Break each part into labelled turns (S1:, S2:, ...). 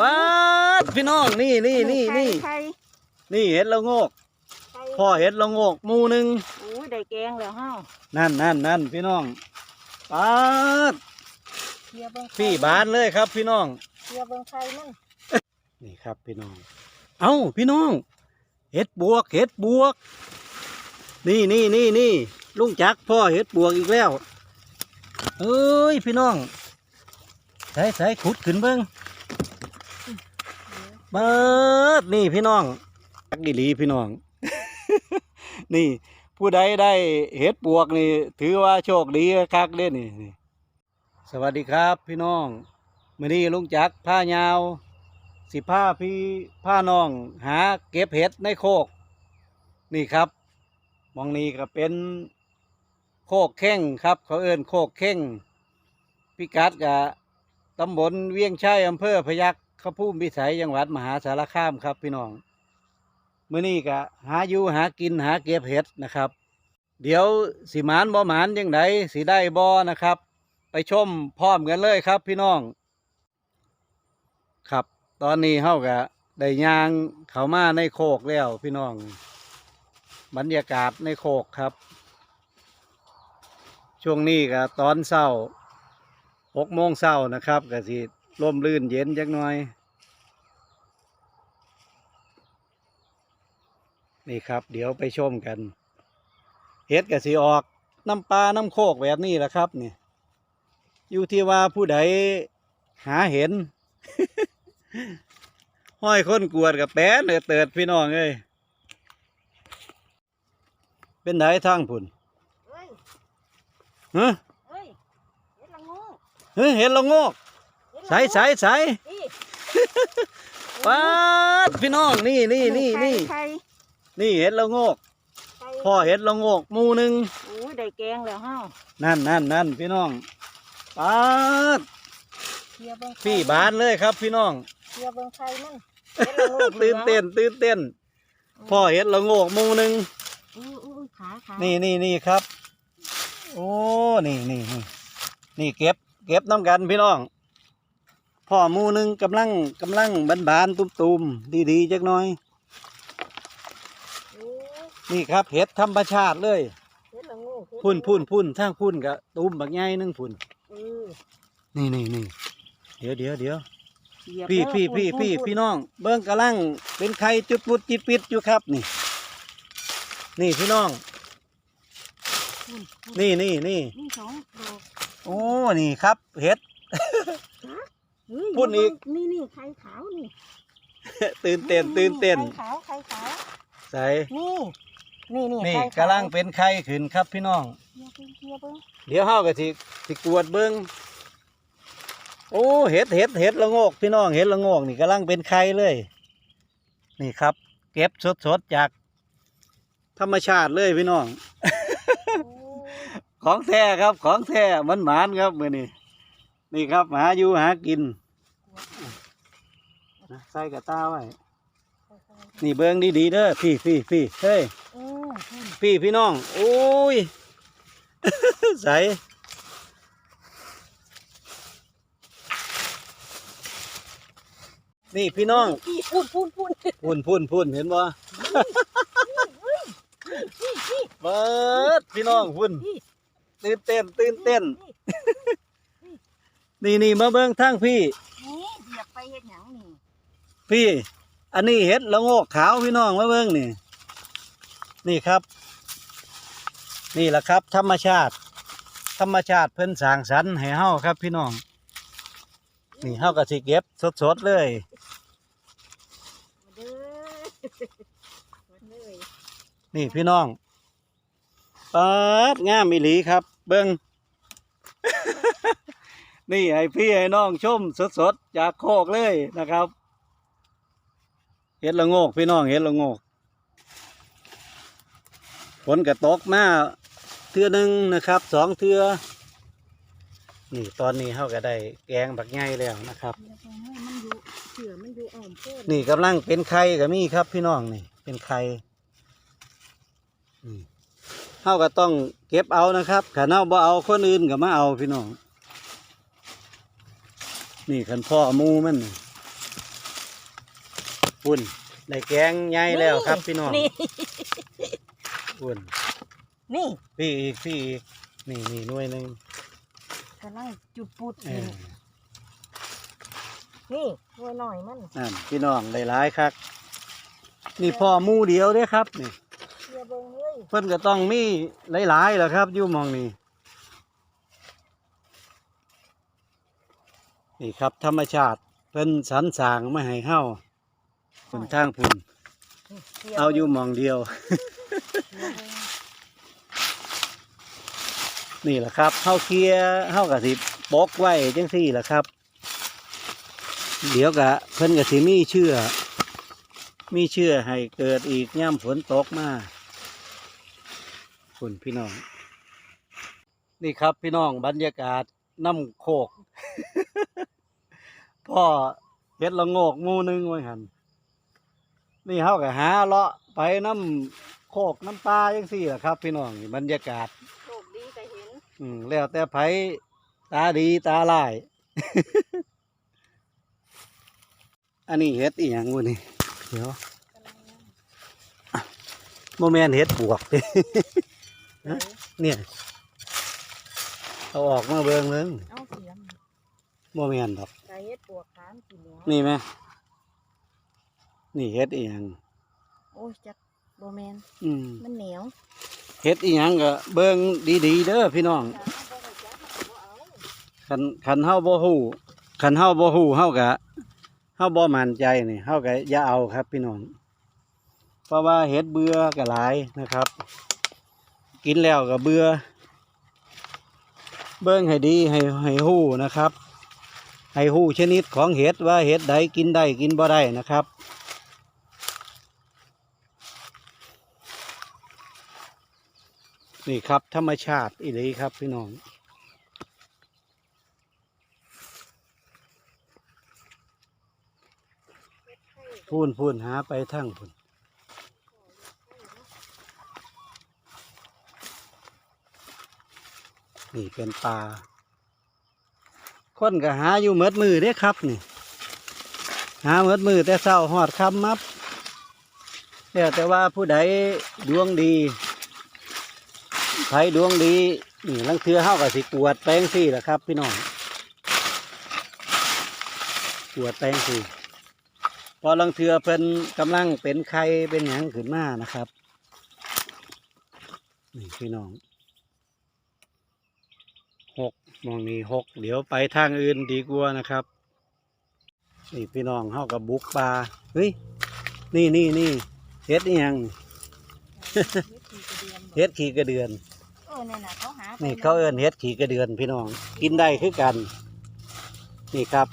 S1: ป้าดพี่น้องนี่นี่นี่นี่
S2: ไข่
S1: นี่เห็ดละโงก
S2: ไข่
S1: พ่อเห็ดละโงกหมูหนึ่ง
S2: โอ้ยได้แกงแล้วเฮา
S1: นั่นนั่นนั่นพี่น้องป้าด
S2: เคลียร์เบิ่งไข่
S1: พี่บานเลยครับ พี่น้อง
S2: เคลียร์เบิ่งไข่มัน
S1: นี่ครับพี่น้อง เอ้าพี่น้อง เห็ดบวกเห็ดบวก นี่นี่นี่นี่ลุงจักรพ่อเห็ดบวกอีกแล้ว เอ้ยพี่น้อง ใส่ใส่ขุดขึ้นเบิ้งเบิดนี่พี่น้องจักดีหลีพี่น้อง นี่ผู้ใดได้เห็ดบวกนี่ ถือว่าโชคดีคักเด้นี่นี่ สวัสดีครับพี่น้องมื่อนี้ลุงจักรผ้ายาว สิผ้าพี่ผ้าน้อง หาเก็บเห็ดในโคก นี่ครับหมองนี้ก็เป็นโคกแข้งครับ เขาเอิ้นโคกแข้งพิกัดกับ ตำบลเวียงชัยอำเภอพยัคฆ์ข้าพุ่มพิสัยจังหวัดมหาสารคามครับพี่น้องมื่อนี้ก็หาอยู่หากินหาเก็บเห็ดนะครับ เดี๋ยวสิมานบ่หมานยังไงสิได้บ่นะครับ ไปชมพร้อมกันเลยครับพี่น้อง ครับ ตอนนี้เฮาก็ได้ยางเข้ามาในโคกแล้วพี่น้อง บรรยากาศในโคกครับ ช่วงนี้ก็ตอนเช้า หกโมงเช้านะครับก็สิร่มรื่นเย็นจักหน่อย นี่ครับ เดี๋ยวไปชมกันเฮ็ดก็สิออกน้ำปลาน้ำโคกแบบนี้แหละครับนี่อยู่ที่ว่าผู้ใดหาเห็น ห้อยคนกวดกับแป้นเออเติดพี่น้องเอ้ยเป็นไดทางพุ่นฮะ
S2: เอ้ยเฮ็ดละงู
S1: เฮ้ยเห็นและโงก
S2: เฮ็ดละ
S1: ใส่ใส่ใส่
S2: นี่
S1: ป้าดพี่น้องนี่นี่นี่นี่
S2: ไข่
S1: นี่เห็นและโงก
S2: ไข่
S1: พ่อเห็นและโงกหมูหนึ่ง
S2: โอ้ยได้แกงแล้วเฮา
S1: นั่นนั่นนั่นพี่น้องป้าด
S2: เคลียร์เบิ่งไข่
S1: พี่บานเลยครับพี่น้อง
S2: เคลียร์เบิ่งไข่มันเฮ็ดละงู
S1: ตื่นเต้นตื่นเต้นพ่อเห็นและโงกหมูหนึ่ง
S2: อู้อู้อู้ขาขา
S1: นี่นี่นี่ครับ โอ้นี่นี่นี่นี่เก็บ เก็บน้ำกันพี่น้องพ่อหมูหนึ่งกำลังกำลังบานบานๆตุ้มตุมดีดีๆจักหน่อย
S2: โอ้ย
S1: นี่ครับเห็ดธรรมชาติเลย
S2: เฮ็ดละงูเฮ็ดละงู
S1: พุ่นพุ่นพุ่นทางพุ่นกะตูมบักใหญ่หนึงพุ่น
S2: เออ
S1: นี่นี่นี่เดี๋ยวเดี๋ยวเดี๋ยว
S2: เหยียบ
S1: พี่
S2: เด้อ
S1: พี่พี่
S2: พุ่น
S1: พี่
S2: พุ่น
S1: พี่น้อง เบิ้งกำลังเป็นไข่จุดปุดจิตปิดอยู่ครับนี่ นี่พี่น้อง
S2: พุ่นพุ่น
S1: นี่นี่นี่
S2: นี่สองดอก
S1: โอ้นี่ครับเห็ด
S2: เฮ้ย
S1: พุ่นอีก
S2: นี่นี่ไข่ขาวนี่
S1: ตื่นเต้นตื่นเต้น
S2: ไข่ขาวไข่ขาว
S1: ใส่
S2: นี่ นี่นี่
S1: นี่
S2: ไข่ขาว
S1: กำลังเป็นไข่ขึ้นครับพี่น้อง
S2: เคลียร์เบิ่งเคลียร์เบิ่ง
S1: เดี๋ยวเฮาก็สิสิกวดเบิ่งโอ้เห็ดเห็ดเห็ดละโงกพี่น้องเห็ดละโงกนี่กำลังเป็นไข่เลย นี่ครับ เก็บสดๆจาก ธรรมชาติเลยพี่น้อง
S2: โอ้ย
S1: ของแท้ครับ ของแท้มันหมานครับมือนี้นี่ครับ หาอยู่หากินนะใส่กระต้าไว้นี่เบิ้งดีๆเด้อพี่พี่พี่เฮ้ย
S2: พี่
S1: พี่น้องโอ้ยใส่นี่พี่น้อง
S2: พี่พุ่นพุ่นพุ่น
S1: พุ่นพุ่นพุ่นเห็นบ่เบิดพี่น้องพุ่น ตื่นเต้น ตื่นเต้น นี่นี่มาเบิ้งทางพี่
S2: นี่เหยียบไปเฮ็ดหยังนี่
S1: พี่ อันนี้เห็ดละโงกขาวพี่น้องมาเบิ้งนี่ นี่ครับ นี่แหละครับ ธรรมชาติ ธรรมชาติเพิ่นสร้างสรรค์ให้เฮาครับ พี่น้อง นี่เฮาก็สิเก็บสดๆเลย
S2: มาเด้อมาเลย
S1: นี่พี่น้องปัดงามอีหลีครับ เบิ้งนี่ให้พี่ให้น้องชมสดๆจากโคกเลยนะครับเห็ดละโงกพี่น้องเห็ดละโงกฝนกระตกมาเทือหนึ่งนะครับสองเทือนี่ตอนนี้เขาก็ได้แกงบักไงแล้วนะครับ
S2: นี่
S1: กำลังเป็นไข่ก็มีครับพี่น้องนี่เป็นไข่นี่ เขาก็ต้องเก็บเอานะครับขันเอาบ่เอาคนอื่นก็มาเอาพี่น้อง นี่คันพ่อหมูมันน่ะปุ่นได้แกงใหญ่แล้วครับพี่น้อง
S2: นี่
S1: ปุ่น
S2: นี่
S1: พี่อีกพี่อีกนี่นี่หน่วยหนึง
S2: กำลังจุดปุด
S1: เอ
S2: นี่
S1: อ
S2: นี่หน่วยหน่อยมัน
S1: นั่นพี่น้องได้หลายครับนี่พ่อหมูเดียวเด้อครับนี่
S2: เสียเบิ่งเลย
S1: เพิ่นก็ต้องมีหลายๆแหละครับอยู่หมองนี้นี่ครับ ธรรมชาติเพิ่นสรรสร้างมาให้เฮาเพิ่นทางพุ่น
S2: สีบิ่ง
S1: เอาอยู่หมองเดียว
S2: เสียเบิ่ง
S1: นี่แหละครับเฮาเคลียร์เฮาก็สิปกไว้จังซี่แหละครับ เดี๋ยวก็เพิ่นก็สิมีเชื่อ มีเชื่อให้เกิดอีกย่ำฝนตกมา คุณพี่น้อง นี่ครับพี่น้องบรรยากาศน้ำโคก พ่อเฮ็ดละโงกหมูหนึงไว้หันนี่เฮาก็หาเลาะไปน้ำโคกน้ำปลาจังซี่แหละครับ พี่น้องนี่บรรยากาศ
S2: โชคดีก็เห็น
S1: อืมแล้วแต่ไผตาดีตาลาย อันนี้เฮ็ดอีหยังวะนี่เดี๋ยวโมแมนเฮ็ดปวก เด้ฮะเนี่ยเอาออกมาเบิ่งเบิ่ง
S2: เอาเสียม
S1: โมแมนดอก
S2: ไก่เฮ็ดปวกขามกินเหนียว
S1: นี่ไหมนี่เฮ็ดอีหยัง
S2: โอ้ยจักโบแมน
S1: อืม
S2: มันเหนียว
S1: เฮ็ดอีหยังก็เบิ่งดีๆเด้อพี่น้อง
S2: จ้าบ่ได้จักบ่เอา
S1: คันคันเฮาบ่ฮู้คันเฮาบ่ฮู้เฮาก็เฮาบ่มั่นใจนี่เฮาก็อย่าเอาครับ พี่น้องเพราะว่าเห็ดเบื่อก็หลายนะครับ กินแล้วก็เบื่อ เบิ่งให้ดีให้ให้ฮู้นะครับ ให้ฮู้ชนิดของเห็ดว่าเห็ดใดกินได้กินบ่ได้นะครับนี่ครับ ธรรมชาติอีหลีครับพี่น้องพูนพูนหาไปทั้งพูน นี่เป็นปลาคนก็หาอยู่เมดมือเด้ครับนี่ หาเมดมือแต่เศร้าหอดคำมับแล้วแต่ว่าผู้ใดดวงดีใครดวงดีนี่ลังเทือเฮากับสิกวดแปลงสี่แหละครับ พี่น้องกวดแปลงสี่พอลังเทือเป็นกำลังเป็นไข่เป็นหยังขึ้นมานะครับ นี่พี่น้อง หกมองนี้หกเดี๋ยวไปทางอื่นดีกว่านะครับนี่พี่น้องเข้ากับบุกปลาเฮ้ยนี่นี่นี่เฮ็ดนี่ยัง
S2: เฮ็ดขี่กระเดือน
S1: เฮ็ดขี่กระเดือน
S2: เออนี่นน่ะเขาหา
S1: นี่
S2: ไป
S1: เขาเอิ้นเฮ็ดขี่กระเดือนพี่น้อง กินได้คือกัน นี่ครับ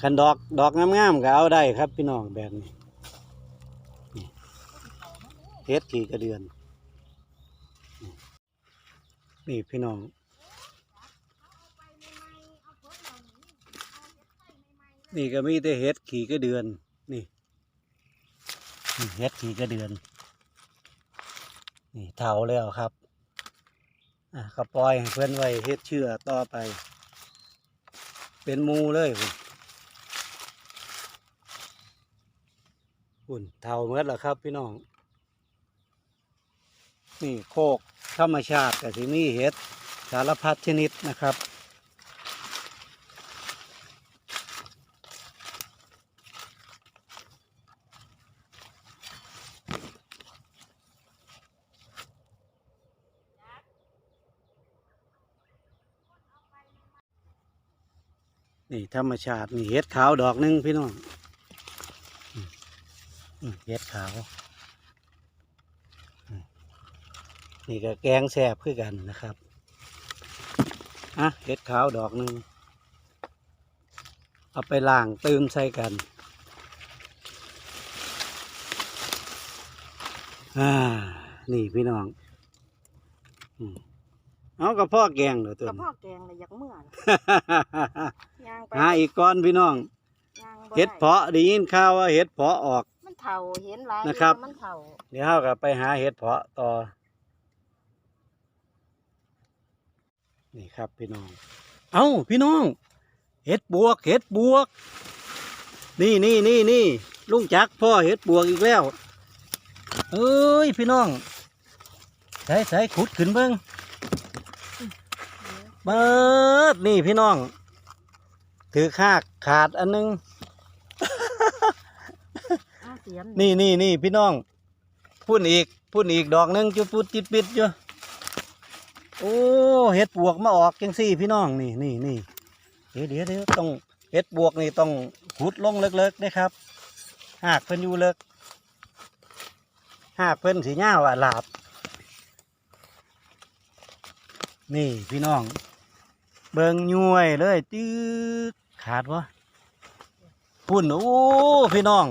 S1: คันดอกดอกงามๆก็เอาได้ครับ พี่น้องแบบนี้นี่เฮ็ดขี่กระเดือน นี่พี่น้อง นี่ก็มีแต่เฮ็ดขี่กระเดือนนี่นี่เฮ็ดขี่กระเดือน นี่เท่าแล้วครับ อะก็ปล่อยเพื่อนไว้เฮ็ดเชื่อต่อไป เป็นมูเลยคุณคุณเท่าเมื่อแล้วครับพี่น้อง นี่โคกธรรมชาติกับที่นี่เห็ดสารพัดชนิดนะครับ นี่ธรรมชาตินี่เห็ดขาวดอกหนึงพี่น้องเห็ดขาว นี่ก็แกงแซ่บคือกันนะครับอะเห็ดขาวดอกหนึงเอาไปล่างเติมใส่กัน อ่า นี่พี่น้อง อืม เอากับพ่อแกงเหรอตัว
S2: กระ
S1: นี้
S2: เพาะแกงเลยอยากเมื่อน่ะย่างไป
S1: หาอีกก้อนพี่น้อง
S2: ย่างบ่
S1: เห็ด
S2: ไเพาะ
S1: ได้ยินข่าวว่าเห็ดเพาะออก
S2: มันเฒ่าเห็นหลาย
S1: นะครับ
S2: มันเฒ่า
S1: เดี๋ยวเราก็ไปหาเห็ดเพาะต่อ นี่ครับพี่น้อง เอ้าพี่น้อง เห็ดบวก เห็ดบวก นี่นี่นี่นี่ลุงจักรพ่อเห็ดบวกอีกแล้ว เอ้ยพี่น้องใส่ใส่ขุดขึ้นเบิ้ง เบิดนี่พี่น้อง ถือคากขาดอันหนึง
S2: อ้าวเสียม
S1: นี่นี่นี่พี่น้องพุ่นอีกพุ่นอีกดอกหนึงจุดปุดจิดปิดอยู่โอ้เห็ดบวกมาออกจังสี่ พี่น้องนี่นี่นี่เดี๋ยวเดี๋ยวเดี๋ยวต้องเห็ดบวกนี่ต้องขุดลงเลิกๆนะครับ หากเพิ่นอยู่เลิก หากเพิ่นสีเงาวอะหลาบ นี่พี่น้อง เบิงย่วยเลยตื้อขาดวะพุ่นโอ้พี่น้อง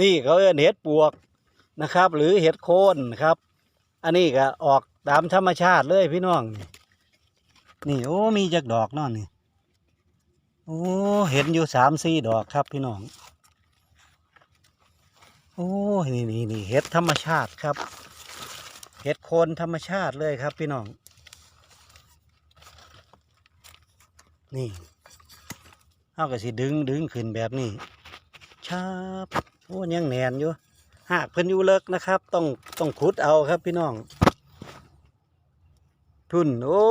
S1: นี่เขาเรียกเห็ดปวกนะครับ หรือเห็ดโคนครับ อันนี้ก็ออกตามธรรมชาติเลยพี่น้อง นี่นี่โอ้มีจักดอกเนอนนี่โอ้เห็นอยู่สามสี่ดอกครับพี่น้องโอ้นี่นี่นี่เห็ดธรรมชาติครับ เห็ดโคนธรรมชาติเลยครับพี่น้อง นี่เอาก็สิดึงดึงขึ้นแบบนี้ชาบโอ้ยังแหนนอยู่หากเพิ่นอยู่เลิกนะครับ ต้องต้องขุดเอาครับพี่น้อง ทุนโอ้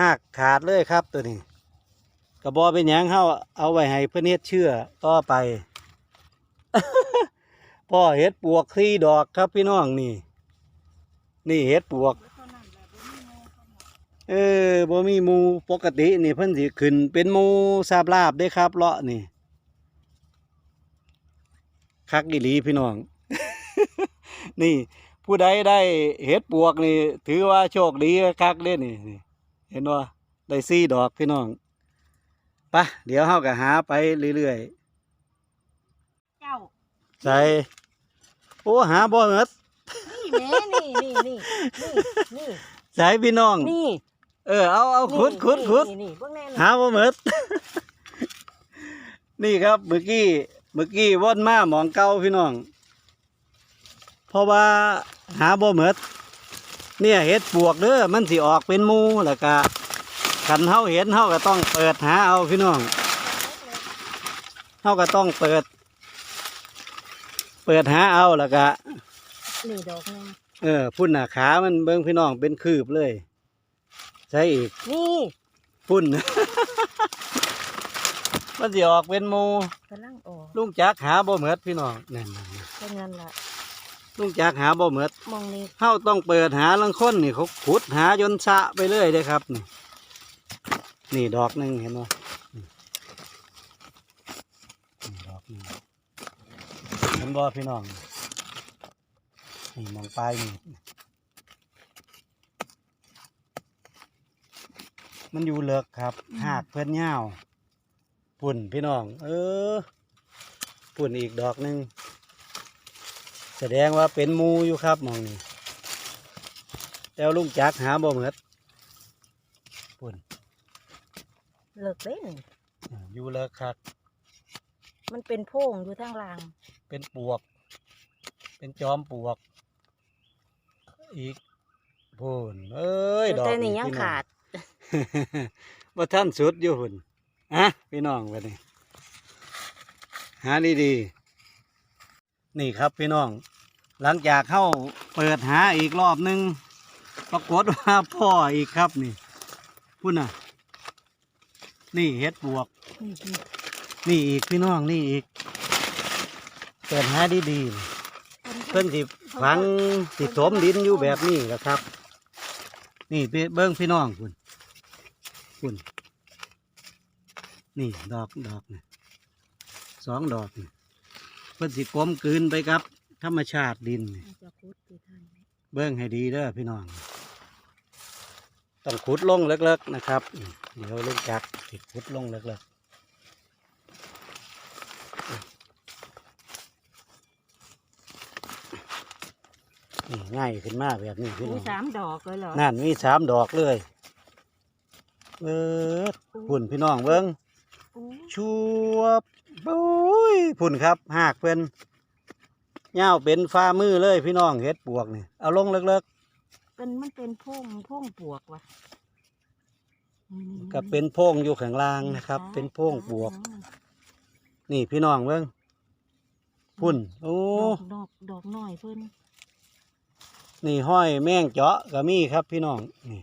S1: หักขาดเลยครับตัวนี้กระบอเป็นยังเฮาเอาไว้ให้เพื่อนเฮ็ดเชื่อต่อไป พ่อเฮ็ดปวกที่ดอกครับพี่น้องนี่ นี่เฮ็ดปวก เออบ่มีหมูปกตินี่เพิ่นสิขึ้น เป็นหมูซาบลาบได้ครับเลาะนี่คักอีหลีพี่น้อง นี่ ผู้ใดได้เห็ดปวกนี่ ถือว่าโชคดีคักเด้นี่นี่ เห็นว่าได้ซี่ดอกพี่น้องไปะเดี๋ยวเฮาก็หาไปเรื่อย
S2: เจ้า
S1: ๆใส่โอ้หาบ่หมด
S2: นี่แม่นี่นี่นี่นี่นี่
S1: ใส่พี่น้อง
S2: นี่
S1: เออเอาเอาขุดขุดขุด
S2: นี่นี่เบิ่งแน่นี่
S1: หาบ่หมด นี่ครับเมื่อกี้เมื่อกี้วนมาหมองเก่าพี่น้อง เพราะว่าหาบ่หมดเนี่ยเห็ดปวกเด้อมันสิออกเป็นหมูแล้วก็คันเฮาเห็นเฮาก็ต้องเปิดหาเอาพี่น้องเฮาก็ต้องเปิด เปิดหาเอาแล้วก็
S2: นี่ดอกหนึง
S1: เออพุ่นน่ะขามันเบิ่งพี่น้องเป็นคืบเลย ใช่อีก
S2: นี่
S1: พุ่น มันสิออกเป็นหมู
S2: กำลังออก
S1: ลุงจักหาบ่เหมือดพี่น้องนั่นน่ะ
S2: เป็นงั้นล่ะ
S1: ลุงจักหาบ่เหมือด
S2: มองนี่
S1: เฮาต้องเปิดหาลังคนนี่เขาขุดหาจนสะไปเรื่อยเด้อครับนี่นี่ดอกหนึงเห็นบ่นี่นี่ดอกหนึงเห็นบ่พี่น้องนี่มองปลายนี่ มันอยู่เลิกครับหากเพื่อนยาวปุ่นพี่น้อง เออ ปุ่นอีกดอกหนึ่งแสดงว่าเป็นหมูอยู่ครับหมองนี้แต่ว่าลุงจักหาบ่เหมือดปุ่น
S2: เลิกเด้นี่
S1: อ่าอยู่เลิกครับ
S2: มันเป็นโพงอยู่ทางล่าง
S1: เป็นปวก เป็นจอมปวก อีกปุ่นเอ้ย ดอก
S2: แต่นี่ยัง
S1: พี่อง
S2: ขาด
S1: ว่าท่านสุดอยู่หุ่นอะพี่น้องไปนี่หาดีดีๆนี่ครับพี่น้อง หลังจากเข้าเปิดหาอีกรอบนึงปรากฏว่าพ่ออีกครับนี่พุ่นน่ะ นี่เฮ็ดบวก
S2: นี่
S1: อีกพี่น้องนี่อีก เปิดหาดีดีๆเพิ่นสิฝังสิสมดินอยู่แบบนี้แหละครับนี่พี่เบิ้งพี่น้องคุณ คุณ นี่ดอกดอกนี่สองดอกนี่เพิ่นสิกลมกลืนไปครับ ธรรมชาติดินนี่
S2: จะคุดที่ทางนี้
S1: เบิ้งให้ดีเด้อพี่น้อง ต้องขุดลงเล็กๆนะครับนี่เดี๋ยวลูกจักรสิขุดลงเล็กๆนี่ง่ายขึ้นมากแบบนี้พี่น้
S2: มี
S1: อง
S2: สามดอกเลยเหรอ
S1: นั่นมีสามดอกเลย เบิดพุ่นพี่น้องเบิ้ง
S2: อู้
S1: ชัวบปุ้ยพุ่นครับหากเป็นเง่าวเป็นฟ้ามือเลยพี่น้องเฮ็ดปวกนี่เอาลงเลิก
S2: เป็นมันเป็นโพงโพงปวกว่ะ
S1: ก็เป็นโพรงอยู่ข้างล่างนะครับ เป็นโพรงบวก นี่พี่น้องเบิ่งพุ่นโอ้
S2: ดอกดอกดอกน้อยเพิ่น
S1: นี่ห้อยแมงเจาะก็มีครับพี่น้องนี่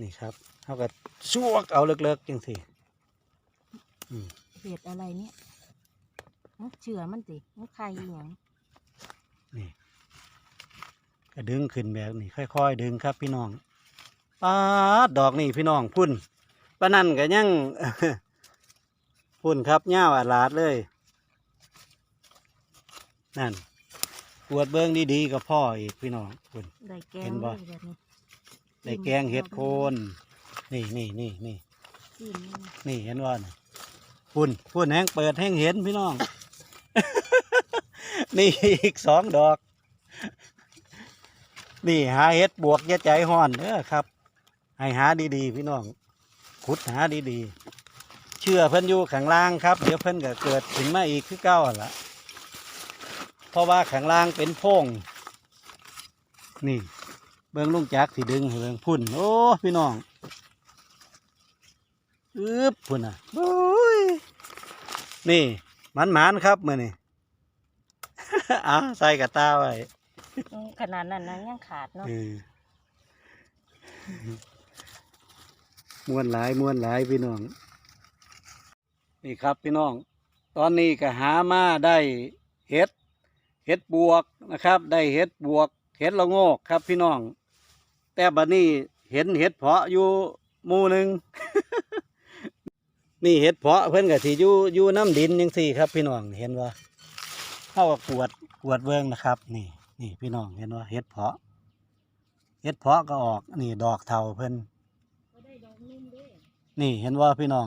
S1: นี่ครับเขาก็ชวกเอาเลิกๆจังสิ
S2: เห็ดอะไรเนี่ยมันเชื่อมันติมันไข่อหย่าง
S1: นี่ก็ดึงขึ้นแบบนี้ค่อยๆ ดึงครับพี่น้องปาดดอกนี่พี่น้องพุ่นปะนั่นก็ยังพุ่นครับเง่าวอาลาดเลย นั่นปวดเบิ้งดีๆกับพ่ออีกพี่น้องพุ่น
S2: ได้แก
S1: เห็
S2: ง
S1: นบ่
S2: เลยแบบนี้
S1: ได้แกงเห็ดโคนนี่นี่นี่นี่
S2: กินมัน
S1: นี่เห็นว่าน่ะพุ่นพุ่นแห้งเปิดแห้งเห็นพี่น้อง นี่อีกสองดอก นี่หาเห็ดบวกอยาใจห้อนเด้อครับ ให้หาดีๆ พี่น้องขุดหาดีๆ เชื่อเพิ่นอยู่ข้างล่างครับ เดี๋ยวเพิ่นก็เกิดขึ้นมาอีกคือเก้าหั่นละเพราะว่าข้างล่างเป็นโพรงนี่ เบิ้งลุงจักสิดึงให้เบิ้งพุ่น โอ้ พี่น้องอึบพุ่นอะโอ้ยนี่มันหมานๆครับมือนี่อะใส่กระตาไว้
S2: อืมขนาดนั้นนะยังขาดเนาะ
S1: เออมวนหลายมวนหลายพี่น้อง นี่ครับพี่น้อง ตอนนี้ก็หามาได้เห็ด เห็ดบวกนะครับ ได้เห็ดบวก เห็ดละโงกครับพี่น้อง แต่บัดนี้เห็นเห็ดเพาะอยู่หมู่หนึ่ง นี่เห็ดเพาะเพิ่อนก็สิอยู่อยู่น้ำดินยังสี่ครับ พี่น้องเห็นว่าเข้ากับกวดกวดเบิ้งนะครับ นี่ นี่พี่น้องเห็นว่าเห็ดเพาะเห็ดเพาะก็ออกนี่ดอกเทาเพิ่อนนี่เห็นว่าพี่น้อง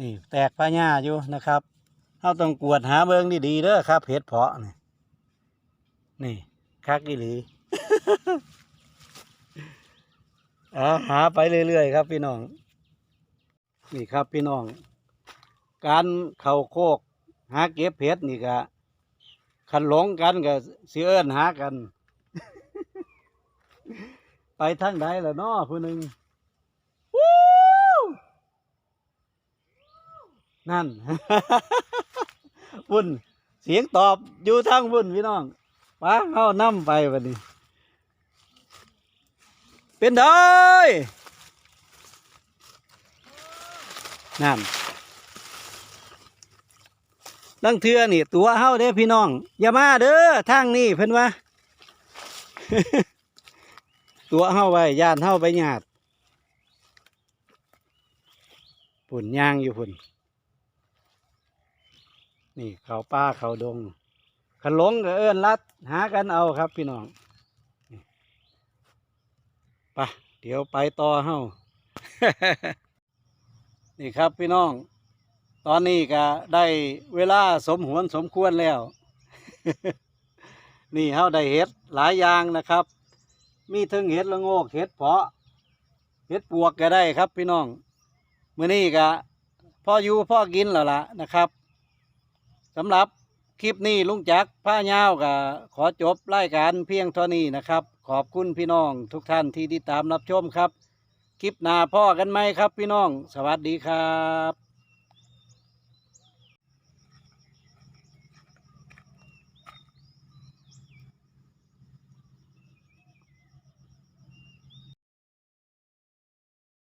S1: นี่แตกพะหญ้าอยู่นะครับเราต้องกวดหาเบิ้งดีๆเด้อครับเห็ดเพาะนี่นี่คักอีหลี อาหาไปเรื่อยๆครับ พี่น้อง นี่ครับพี่น้อง การเข่าโคก หาเก็บเห็ดนี่ก็คันหลงกันก็เสียเอิ้นหากัน ไปทางใดล่ะน้อผู้หนึ่งนั่นวุ่นเสียงตอบอยู่ทางวุ่นพี่น้องป้าเข้านํไปวันนี้ เป็นได้นั่นลังเทือนี่ ตัวเฮาเด้อพี่น้อง อย่ามาเด้อทางนี้เพิ่นว่า ตัวเฮาไว้ยานเฮาไปหยาดปุ่นย่างอยู่พุ่นนี่เขาป้าเขาดงขันลงก็เอิ้นลัดหากันเอาครับพี่น้อง ไปเดี๋ยวไปต่อเฮานี่ครับพี่น้อง ตอนนี้ก็ได้เวลาสมหวนสมควรแล้ว นี่เฮาได้เห็ดหลายอย่างนะครับ มีถึงเห็ดละโงกเห็ดเพาะเห็ดปวกก็ได้ครับพี่น้องมื้อนี้ก็พ่ออยู่พ่อกินแล้วล่ะนะครับสำหรับคลิปนี้ลุงจักผ้ายาวก็ขอจบรายการเพียงเท่านี้นะครับ ขอบคุณพี่น้องทุกท่านที่ติดตามรับชมครับ คลิปหน้าพ่อกันไหมครับพี่น้อง สวัสดีครับ